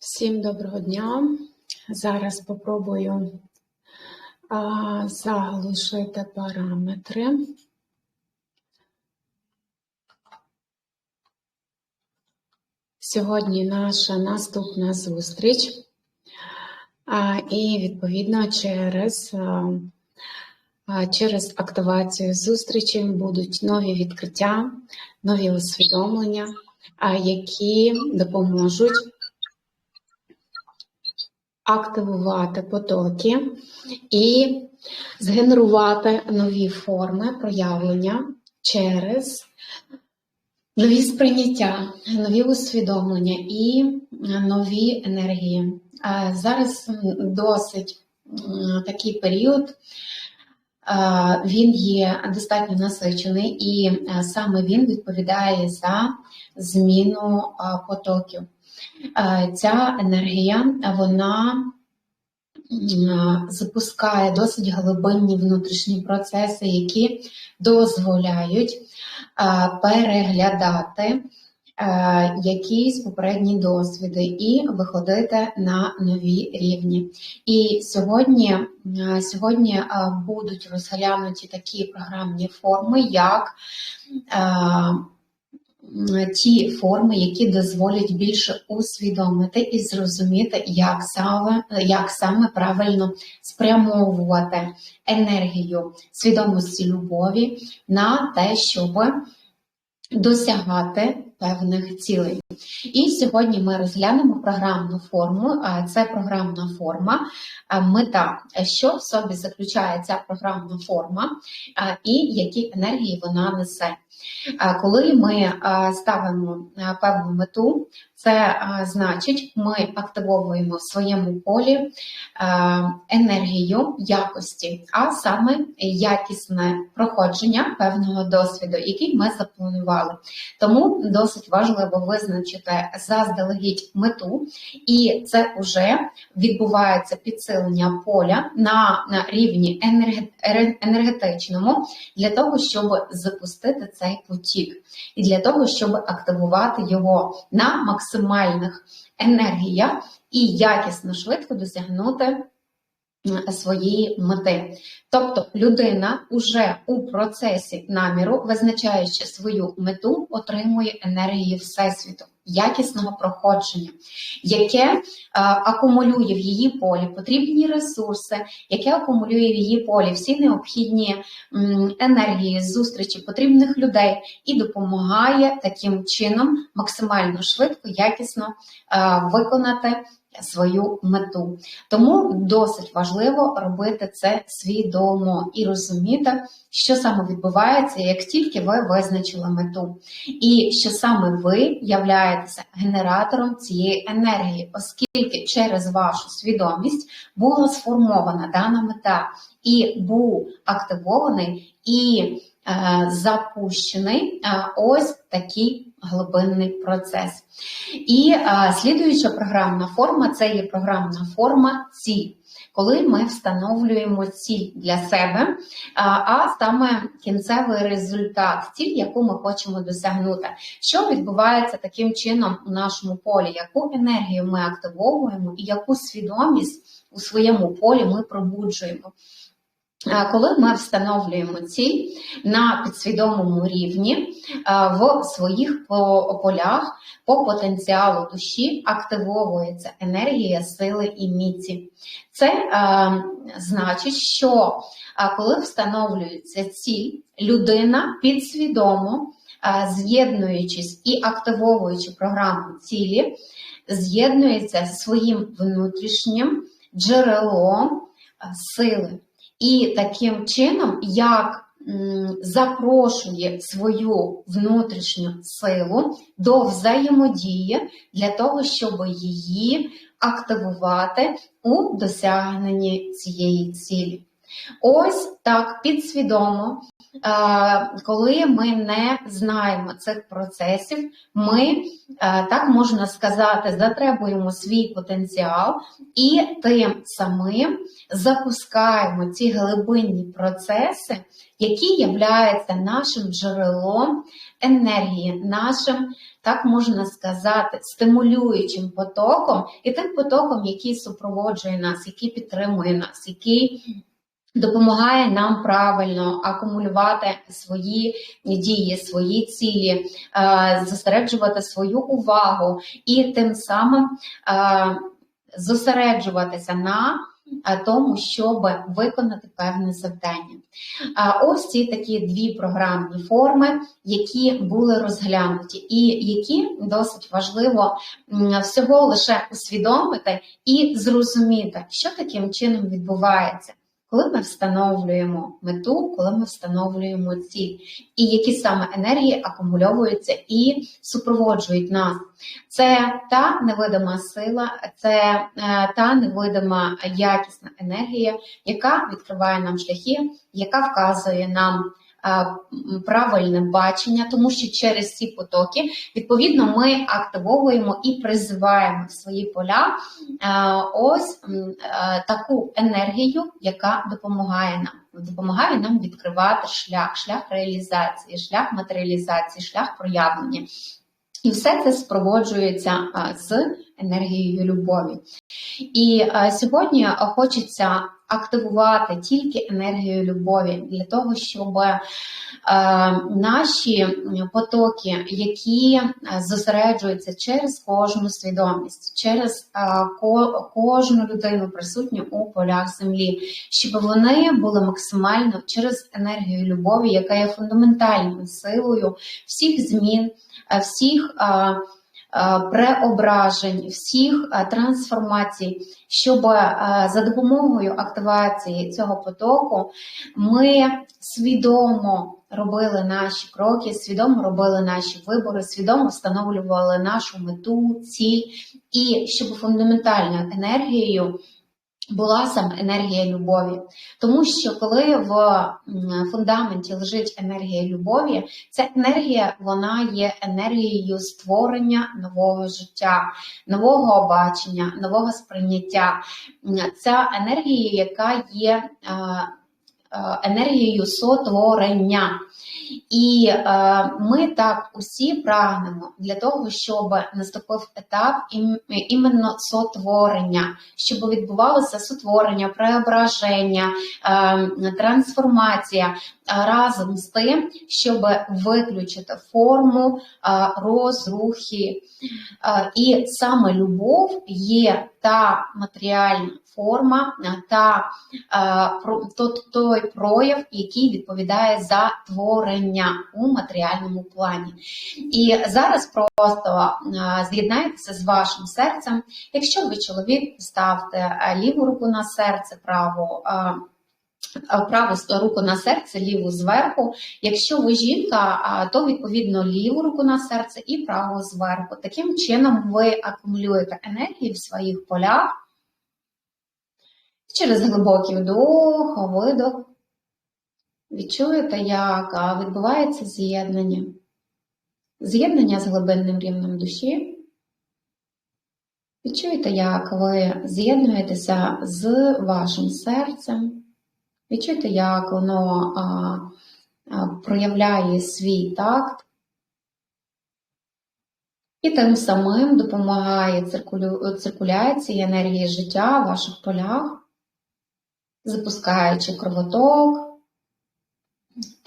Всім доброго дня. Зараз спробую а, заглушити параметри. Сьогодні наша наступна зустріч, а, і відповідно через, а, через активацію зустрічі будуть нові відкриття, нові усвідомлення, а, які допоможуть активувати потоки і згенерувати нові форми проявлення через нові сприйняття, нові усвідомлення і нові енергії. Зараз досить такий період. Він є достатньо насичений, і е, саме він відповідає за зміну потоків. Е, Ця енергія вона запускає досить глибинні внутрішні процеси, які дозволяють е, переглядати е, якісь попередні досвіди і виходити на нові рівні. І сьогодні, е, сьогодні е, будуть розглянуті такі програмні форми, як е, ті форми, які дозволять більше усвідомити і зрозуміти, як саме, як саме правильно спрямовувати енергію свідомості любові на те, щоб досягати певних цілей. І сьогодні ми розглянемо програмну форму. Це програмна форма мета. Що в собі заключає ця програмна форма і які енергії вона несе. Коли ми ставимо певну мету, це значить, ми активовуємо в своєму полі енергію якості, а саме якісне проходження певного досвіду, який ми запланували. Тому досить важливо визначити заздалегідь мету, і це вже відбувається підсилення поля на, рівні енерге- енергетичному для того, щоб запустити цей потік, і для того, щоб активувати його на максимальних енергіях і якісно швидко досягнути своєї мети. Тобто людина уже у процесі наміру, визначаючи свою мету, отримує енергію Всесвіту, якісного проходження, яке е, акумулює в її полі потрібні ресурси, яке акумулює в її полі всі необхідні м, енергії зустрічі потрібних людей і допомагає таким чином максимально швидко, якісно е, виконати свою мету. Тому досить важливо робити це свідомо і розуміти, що саме відбувається, як тільки ви визначили мету, і що саме ви являєтеся генератором цієї енергії, оскільки через вашу свідомість була сформована дана мета і був активований і е, запущений е, ось такий глибинний процес. І а, слідуюча програмна форма це є програмна форма ціль. Коли ми встановлюємо ціль для себе, а саме кінцевий результат, ціль, яку ми хочемо досягнути. Що відбувається таким чином у нашому полі? Яку енергію ми активовуємо і яку свідомість у своєму полі ми пробуджуємо? Коли ми встановлюємо ціль на підсвідомому рівні в своїх полях по потенціалу душі активовується енергія сили і міці. Це значить, що коли встановлюється ціль, людина підсвідомо, з'єднуючись і активовуючи програму цілі, з'єднується зі своїм внутрішнім джерелом сили. І таким чином, як запрошує свою внутрішню силу до взаємодії для того, щоб її активувати у досягненні цієї цілі. Ось так підсвідомо коли ми не знаємо цих процесів, ми, е, так можна сказати, затребуємо свій потенціал і тим самим запускаємо ці глибинні процеси, які являються нашим джерелом енергії, нашим, так можна сказати, стимулюючим потоком і тим потоком, який супроводжує нас, який підтримує нас, який допомагає нам правильно акумулювати свої дії, свої цілі, е, зосереджувати свою увагу і тим самим е, зосереджуватися на е, тому, щоб виконати певне завдання. Ось ці такі дві програмні форми, які були розглянуті, і які досить важливо всього лише усвідомити і зрозуміти, що таким чином відбувається коли ми встановлюємо мету, коли ми встановлюємо ціль, і які саме енергії акумульовуються і супроводжують нас. Це та невидима сила, це е, та невидима якісна енергія, яка відкриває нам шляхи, яка вказує нам правильне бачення, тому що через ці потоки, відповідно, ми активовуємо і призиваємо в свої поля ось таку енергію, яка допомагає нам. Допомагає нам відкривати шлях, шлях реалізації, шлях матеріалізації, шлях проявлення. І все це спроводжується з енергією любові. І сьогодні хочеться активувати тільки енергію любові для того, щоб е, наші потоки, які е, зосереджуються через кожну свідомість, через е, кожну людину присутню у полях землі, щоб вони були максимально через енергію любові, яка є фундаментальною силою всіх змін, всіх. Е, преображень, всіх е, трансформацій, щоб е, за допомогою активації цього потоку ми свідомо робили наші кроки, свідомо робили наші вибори, свідомо встановлювали нашу мету, ціль, і щоб фундаментальною енергією була саме енергія любові. Тому що коли в фундаменті лежить енергія любові, ця енергія вона є енергією створення нового життя, нового бачення, нового сприйняття. Ця енергія, яка є енергією сотворення. І е, ми так усі прагнемо для того, щоб наступив етап іменно сотворення, щоб відбувалося сотворення, преображення, е, трансформація разом з тим, щоб виключити форму е, розрухи. Е, і саме любов є та матеріальна форма, та е, той прояв, який відповідає за творення у матеріальному плані. І зараз просто з'єднайтеся з вашим серцем. Якщо ви чоловік, ставте ліву руку на серце, праву праву руку на серце, ліву зверху. Якщо ви жінка, то відповідно ліву руку на серце і праву зверху. Таким чином ви акумулюєте енергію в своїх полях. Через глибокий вдох, видох. Відчуєте, як відбувається з'єднання. З'єднання з глибинним рівнем душі. Відчуєте, як ви з'єднуєтеся з вашим серцем. Відчуйте, як воно а, а, проявляє свій такт. І тим самим допомагає циркулю... циркуляції енергії життя в ваших полях, запускаючи кровоток,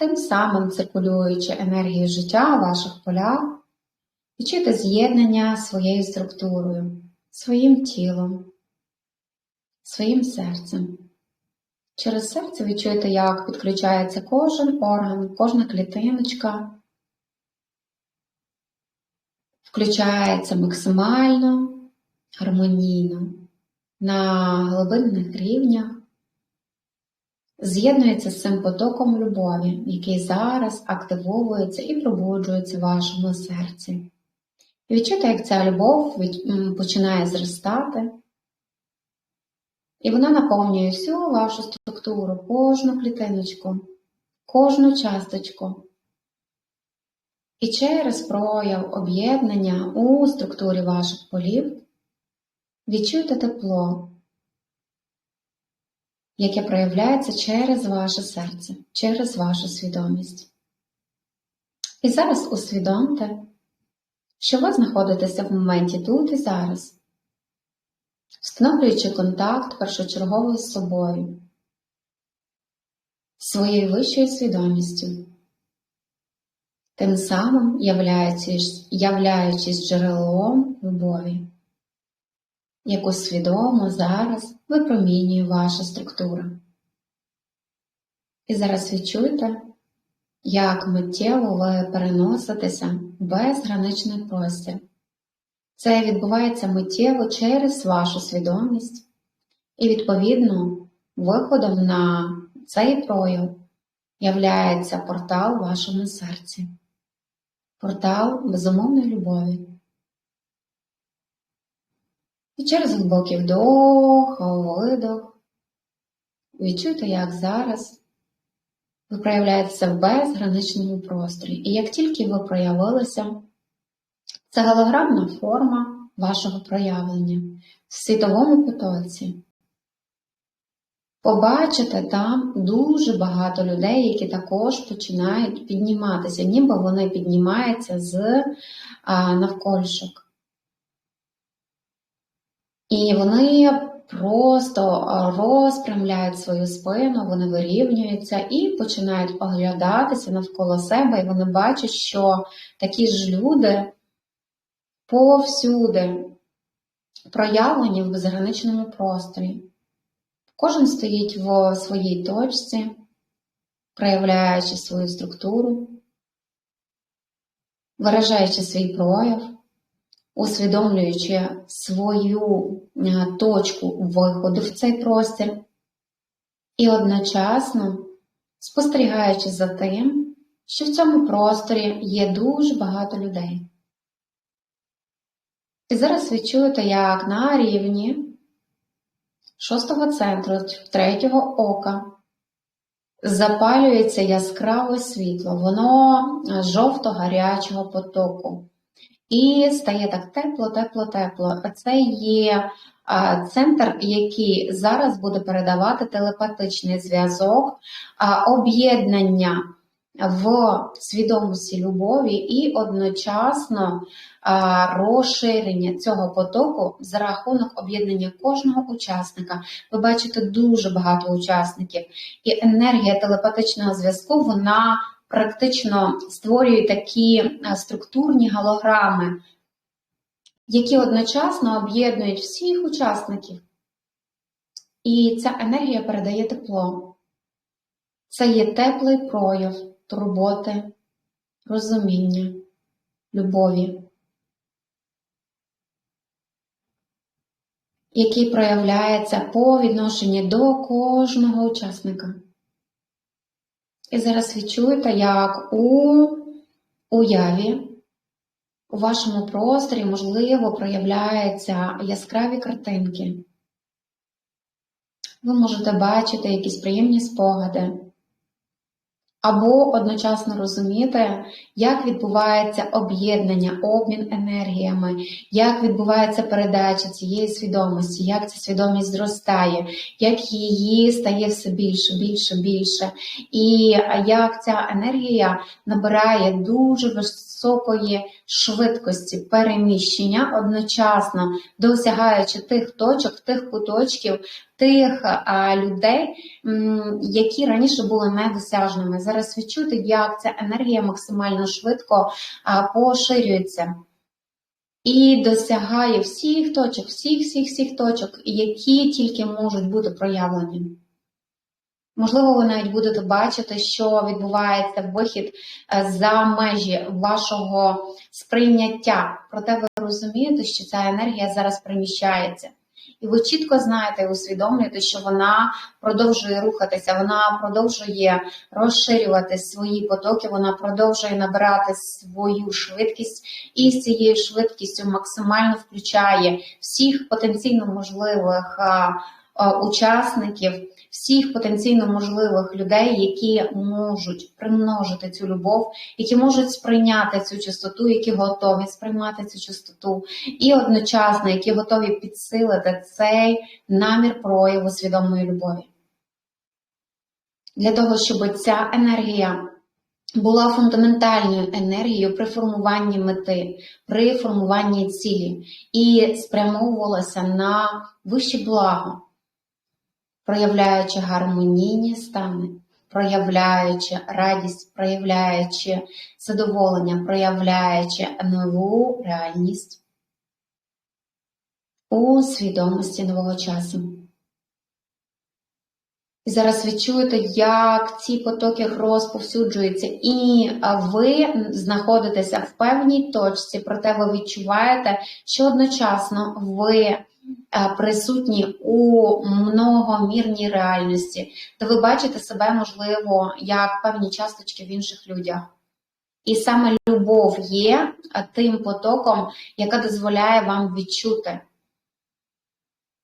тим самим циркулюючи енергію життя в ваших полях, відчуйте з'єднання своєю структурою, своїм тілом, своїм серцем. Через серце відчуєте, як підключається кожен орган, кожна клітиночка, включається максимально гармонійно на глибинних рівнях, з'єднується з цим потоком любові, який зараз активовується і пробуджується в вашому серці. Відчуйте, як ця любов починає зростати. І вона наповнює всю вашу структуру, кожну клітиночку, кожну часточку. І через прояв об'єднання у структурі ваших полів відчуйте тепло, яке проявляється через ваше серце, через вашу свідомість. І зараз усвідомте, що ви знаходитеся в моменті тут і зараз, встановлюючи контакт першочергово з собою, своєю вищою свідомістю, тим самим являючись, являючись джерелом любові, яку свідомо зараз випромінює ваша структура. І зараз відчуйте, як миттєво ви переноситеся в безграничний простір. Це відбувається миттєво через вашу свідомість, і, відповідно, виходом на цей прояв являється портал в вашому серці, портал безумовної любові. І через глибокий вдох, видох, відчуйте, як зараз ви проявляєтеся в безграничному просторі. І як тільки ви проявилися, це голограмна форма вашого проявлення в світовому потоці. Побачите там дуже багато людей, які також починають підніматися, ніби вони піднімаються з навколішок. І вони просто розпрямляють свою спину, вони вирівнюються і починають оглядатися навколо себе, і вони бачать, що такі ж люди повсюди проявлені в безграничному просторі. Кожен стоїть в своїй точці, проявляючи свою структуру, виражаючи свій прояв усвідомлюючи свою е, точку виходу в цей простір, і одночасно спостерігаючи за тим, що в цьому просторі є дуже багато людей. І зараз відчуєте, як на рівні шостого центру, третього ока запалюється яскраве світло, воно жовто-гарячого потоку. І стає так тепло, тепло, тепло. Це є центр, який зараз буде передавати телепатичний зв'язок, об'єднання в свідомості любові і одночасно розширення цього потоку за рахунок об'єднання кожного учасника. Ви бачите дуже багато учасників, і енергія телепатичного зв'язку вона практично створює такі е, структурні галограми, які одночасно об'єднують всіх учасників. І ця енергія передає тепло. Це є теплий прояв турботи, розуміння, любові, який проявляється по відношенню до кожного учасника. І зараз відчуєте, як у уяві, у вашому просторі, можливо, проявляються яскраві картинки. Ви можете бачити якісь приємні спогади, або одночасно розуміти, як відбувається об'єднання, обмін енергіями, як відбувається передача цієї свідомості, як ця свідомість зростає, як її стає все більше, більше, більше, і як ця енергія набирає дуже високої швидкості переміщення, одночасно досягаючи тих точок, тих куточків, тих людей, які раніше були недосяжними. Зараз відчути, як ця енергія максимально швидко поширюється. І досягає всіх точок, всіх, всіх, всіх точок, які тільки можуть бути проявлені. Можливо, ви навіть будете бачити, що відбувається вихід е, за межі вашого сприйняття. Проте ви розумієте, що ця енергія зараз приміщається. І ви чітко знаєте і усвідомлюєте, що вона продовжує рухатися, вона продовжує розширювати свої потоки, вона продовжує набирати свою швидкість і з цією швидкістю максимально включає всіх потенційно можливих учасників всіх потенційно можливих людей, які можуть примножити цю любов, які можуть сприйняти цю чистоту, які готові сприймати цю чистоту, і одночасно які готові підсилити цей намір прояву свідомої любові. Для того, щоб ця енергія була фундаментальною енергією при формуванні мети, при формуванні цілі і спрямовувалася на вище благо, проявляючи гармонійні стани, проявляючи радість, проявляючи задоволення, проявляючи нову реальність у свідомості нового часу. І зараз ви чуєте, як ці потоки розповсюджуються, і ви знаходитеся в певній точці, проте ви відчуваєте, що одночасно ви присутні у многомірній реальності, де ви бачите себе, можливо, як певні часточки в інших людях. І саме любов є тим потоком, яка дозволяє вам відчути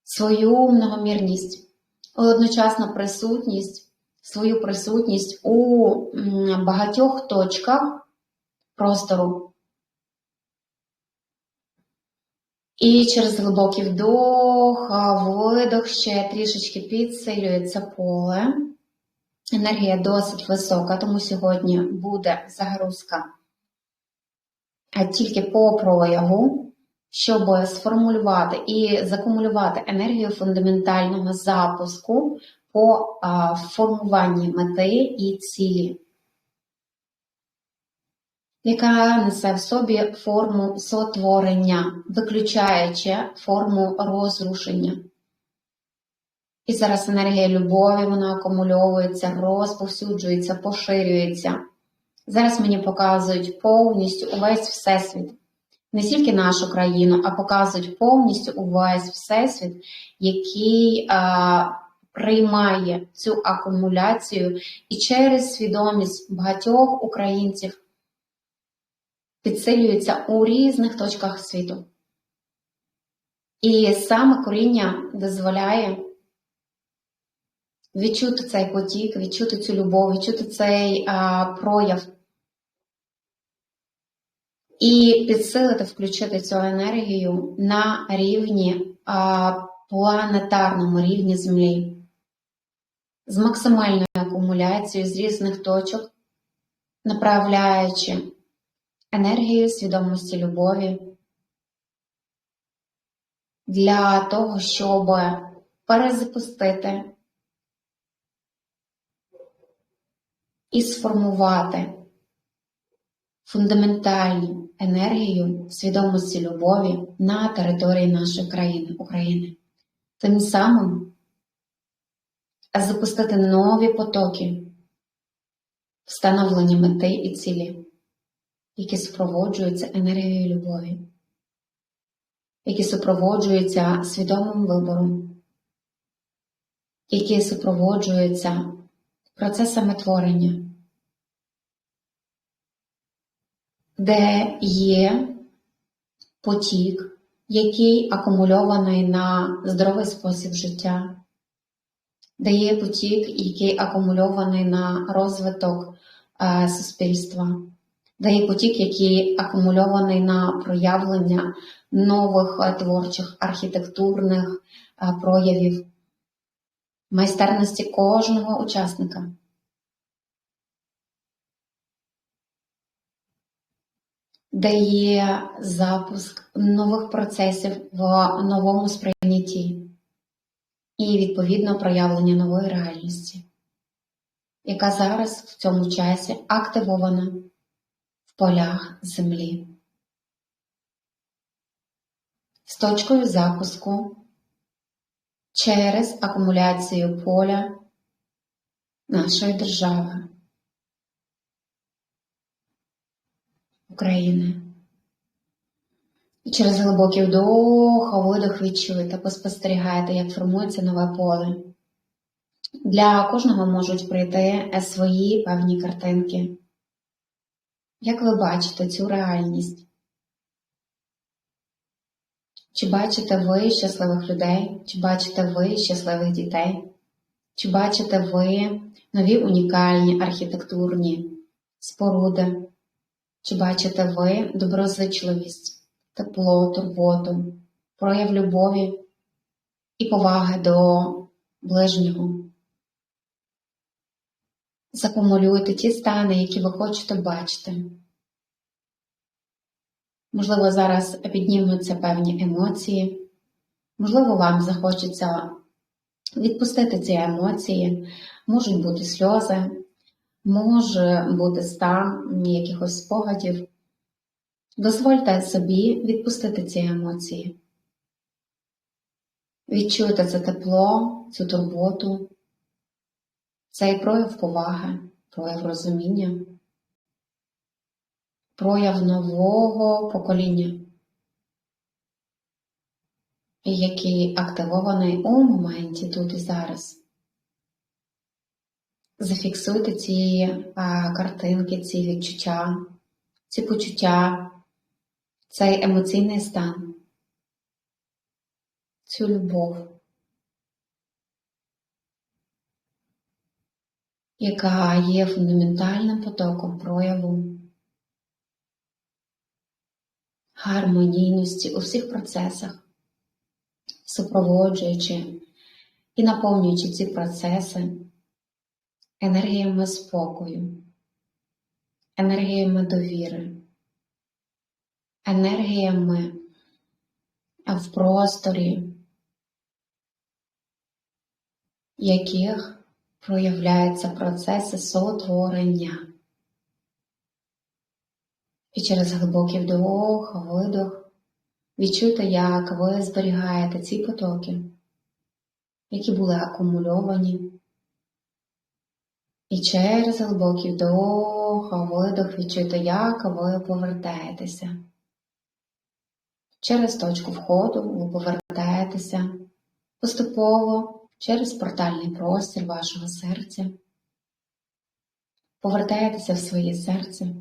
свою многомірність одночасно присутність, свою присутність у багатьох точках простору. І через глибокий вдох, видох ще трішечки підсилюється поле. Енергія досить висока, тому сьогодні буде загрузка тільки по прояву щоб сформулювати і закумулювати енергію фундаментального запуску по формуванні мети і цілі, яка несе в собі форму сотворення, виключаючи форму розрушення. І зараз енергія любові, вона акумульовується, розповсюджується, поширюється. Зараз мені показують повністю увесь всесвіт не тільки нашу країну, а показують повністю увесь всесвіт, який а, приймає цю акумуляцію і через свідомість багатьох українців підсилюється у різних точках світу. І саме коріння дозволяє відчути цей потік, відчути цю любов, відчути цей а, прояв і підсилити, включити цю енергію на рівні а, планетарному рівні Землі з максимальною акумуляцією з різних точок, направляючи енергію свідомості любові для того, щоб перезапустити і сформувати фундаментальну енергію свідомості любові на території нашої країни України. Тим самим запустити нові потоки встановлення мети і цілі, які супроводжуються енергією любові, які супроводжуються свідомим вибором, які супроводжуються процесами творення. де є потік, який акумульований на здоровий спосіб життя, де є потік, який акумульований на розвиток е, суспільства, де є потік, який акумульований на проявлення нових е, творчих архітектурних е, проявів, майстерності кожного учасника. де є запуск нових процесів в новому сприйнятті і, відповідно, проявлення нової реальності, яка зараз в цьому часі активована полях Землі. З точкою запуску через акумуляцію поля нашої держави. України. І через глибокий вдох, видох відчуєте, поспостерігаєте, як формується нове поле. Для кожного можуть прийти свої певні картинки. Як ви бачите цю реальність? Чи бачите ви щасливих людей, чи бачите ви щасливих дітей, Чи бачите ви нові унікальні архітектурні споруди? Чи бачите ви доброзичливість, тепло, турботу, прояв любові і поваги до ближнього? Закумулюйте ті стани, які ви хочете бачити. Можливо, зараз піднімуться певні емоції, можливо, вам захочеться відпустити ці емоції, можуть бути сльози, може бути стан якихось спогадів. Дозвольте собі відпустити ці емоції. Відчуйте це тепло, цю турботу, цей прояв поваги, прояв розуміння, прояв нового покоління, який активований у моменті тут і зараз. Зафіксуйте ці а, картинки, ці відчуття, ці почуття, цей емоційний стан, цю любов, яка є фундаментальним потоком прояву гармонійності у всіх процесах, супроводжуючи і наповнюючи ці процеси енергіями спокою, енергіями довіри, енергіями в просторі, яких проявляються процеси сотворення. І через глибокий вдох, видох відчуйте, як ви зберігаєте ці потоки, які були акумульовані. І через глибокий вдох, видох відчуйте, як ви повертаєтеся. Через точку входу ви повертаєтеся поступово через портальний простір вашого серця. Повертаєтеся в своє серце,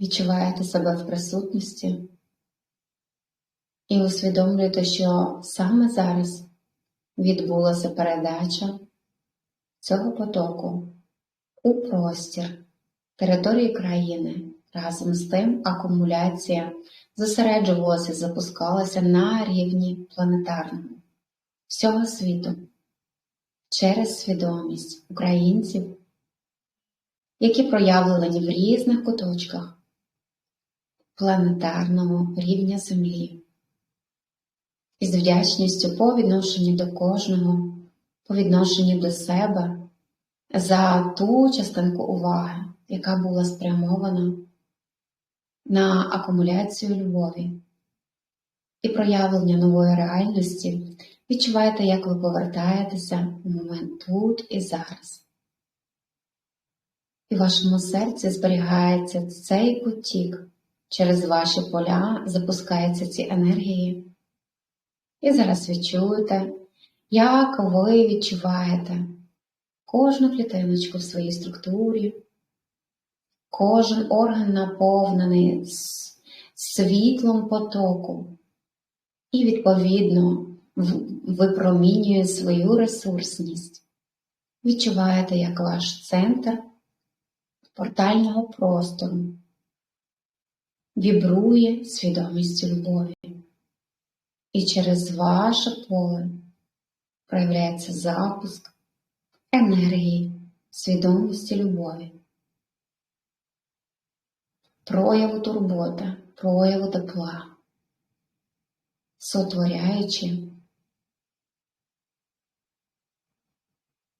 відчуваєте себе в присутності і усвідомлюєте, що саме зараз відбулася передача цього потоку у простір території країни. Разом з тим акумуляція зосереджувалася, запускалася на рівні планетарному всього світу через свідомість українців, які проявлені в різних куточках планетарного рівня Землі, із вдячністю по відношенню до кожного по відношенню до себе за ту частинку уваги, яка була спрямована на акумуляцію любові і проявлення нової реальності, відчуваєте, як ви повертаєтеся у момент тут і зараз. І в вашому серці зберігається цей потік, через ваші поля запускаються ці енергії. І зараз відчуєте, як ви відчуваєте кожну клітиночку в своїй структурі, кожен орган наповнений світлом потоку і, відповідно, випромінює свою ресурсність. Відчуваєте, як ваш центр портального простору вібрує свідомістю любові. І через ваше поле проявляється запуск енергії, свідомості любові, прояву турботи, прояву тепла, сотворяючи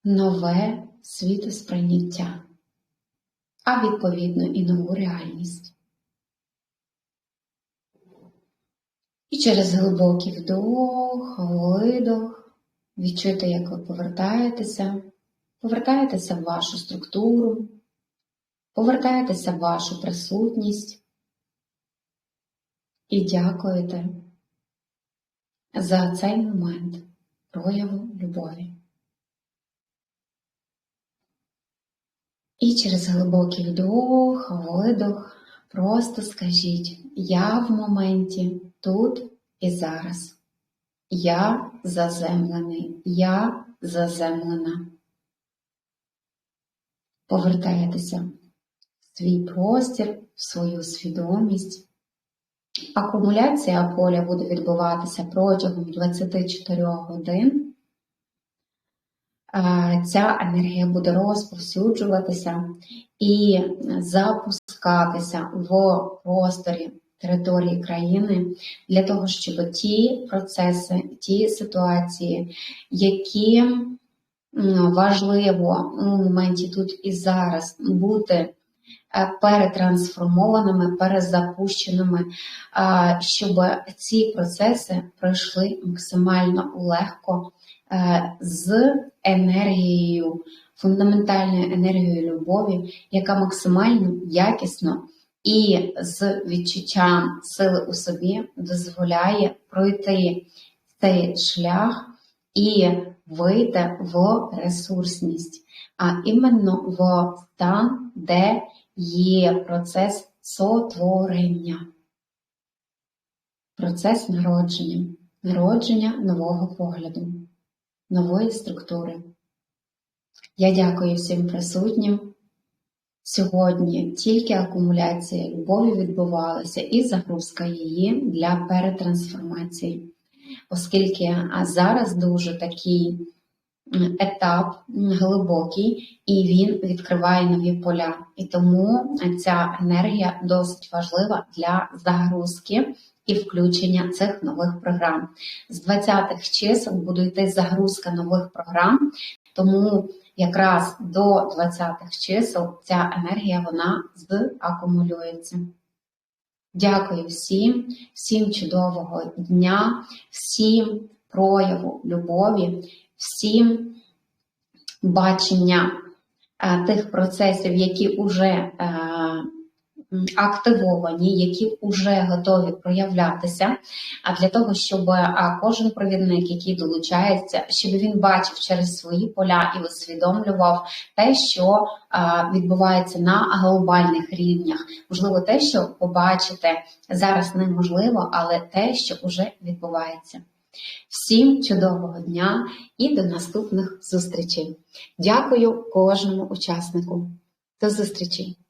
нове світосприйняття, а відповідно і нову реальність. І через глибокий вдох, видох. Відчуйте, як ви повертаєтеся, повертаєтеся в вашу структуру, повертаєтеся в вашу присутність і дякуєте за цей момент прояву любові. І через глибокий вдох, видох просто скажіть Я в моменті тут і зараз. Я заземлений, я заземлена. Повертаєтеся в свій простір, в свою свідомість. Акумуляція поля буде відбуватися протягом 24 годин. Ця енергія буде розповсюджуватися і запускатися в просторі території країни для того, щоб ті процеси, ті ситуації, які важливо у моменті тут і зараз бути е, перетрансформованими, перезапущеними, щоб ці процеси пройшли максимально легко з енергією, фундаментальною енергією любові, яка максимально якісно і з відчуттям сили у собі дозволяє пройти цей шлях і вийти в ресурсність, а іменно в стан, де є процес сотворення, процес народження, народження нового погляду, нової структури. Я дякую всім присутнім. Сьогодні тільки акумуляція любові відбувалася і загрузка її для перетрансформації, оскільки зараз дуже такий етап глибокий, і він відкриває нові поля. І тому ця енергія досить важлива для загрузки і включення цих нових програм. З 20-х чисел буде йти загрузка нових програм, тому якраз до 20-х чисел ця енергія вона закумулюється. Дякую всім, всім чудового дня, всім прояву любові, всім бачення е, тих процесів, які вже е, активовані, які вже готові проявлятися. А для того, щоб кожен провідник, який долучається, щоб він бачив через свої поля і усвідомлював те, що відбувається на глобальних рівнях. Можливо, те, що побачити зараз неможливо, але те, що вже відбувається. Всім чудового дня і до наступних зустрічей. Дякую кожному учаснику. До зустрічі!